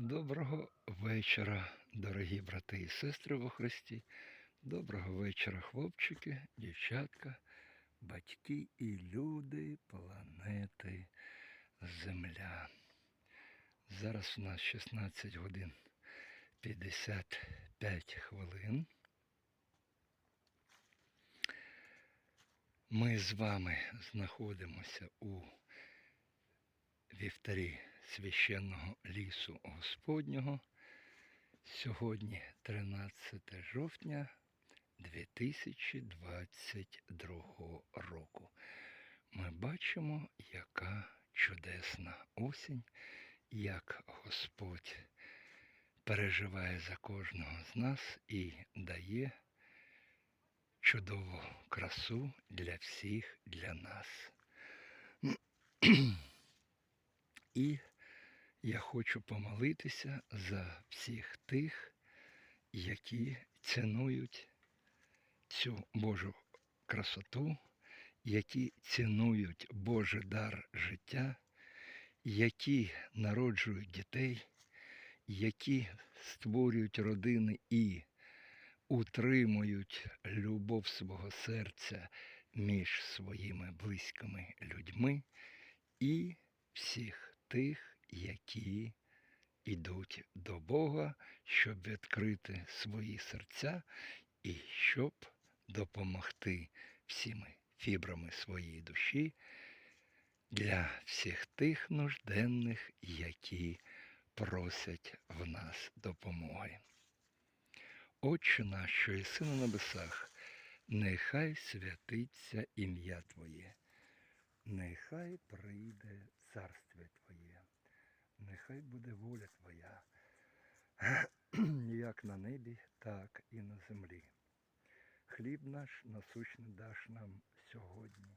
Доброго вечора, дорогі брати і сестри во Христі. Доброго вечора, хлопчики, дівчатка, батьки і люди планети Земля. Зараз у нас 16 годин 55 хвилин. Ми з вами знаходимося у вівтарі священного лісу Господнього. Сьогодні 13 жовтня 2022 року. Ми бачимо, яка чудесна осінь, як Господь переживає за кожного з нас і дає чудову красу для всіх, для нас. І я хочу помолитися за всіх тих, які цінують цю Божу красоту, які цінують Божий дар життя, які народжують дітей, які створюють родини і утримують любов свого серця між своїми близькими людьми і всіх тих, які йдуть до Бога, щоб відкрити свої серця і щоб допомогти всіми фібрами своєї душі для всіх тих нужденних, які просять в нас допомоги. Отче наш, що єси на небесах, нехай святиться ім'я Твоє, нехай прийде царствие Твоє, нехай буде воля Твоя, як на небі, так і на землі. Хліб наш насущний даш нам сьогодні,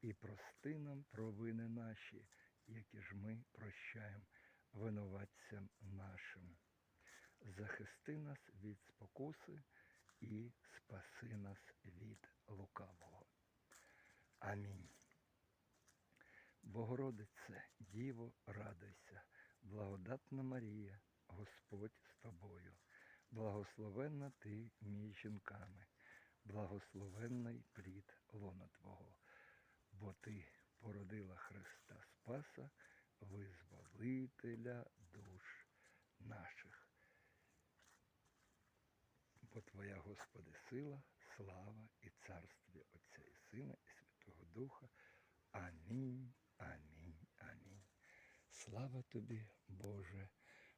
і прости нам провини наші, які ж ми прощаємо винуватцям нашим. Захисти нас від спокуси і спаси нас від лукавого. Амінь. Богородице, Діво, радуйся, благодатна Марія, Господь з тобою, благословенна ти між жінками, благословенний плід лона Твого, бо ти породила Христа Спаса, визволителя душ наших. Бо Твоя, Господи, сила, слава і царстві Отця і Сина, і Святого Духа. Амінь, амінь, амінь. Слава тобі, Боже,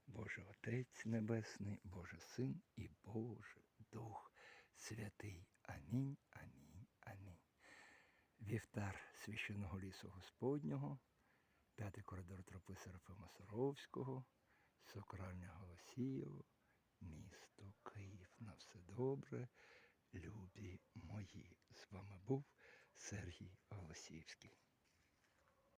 Боже Отець Небесний, Боже Син і Боже Дух Святий. Амінь, амінь, амінь. Вівтар священного лісу Господнього, п'ятий коридор тропи Серафима Саровського, Сокральня Голосієво, місто Київ. На все добре, любі мої. З вами був Сергій Голосіївський.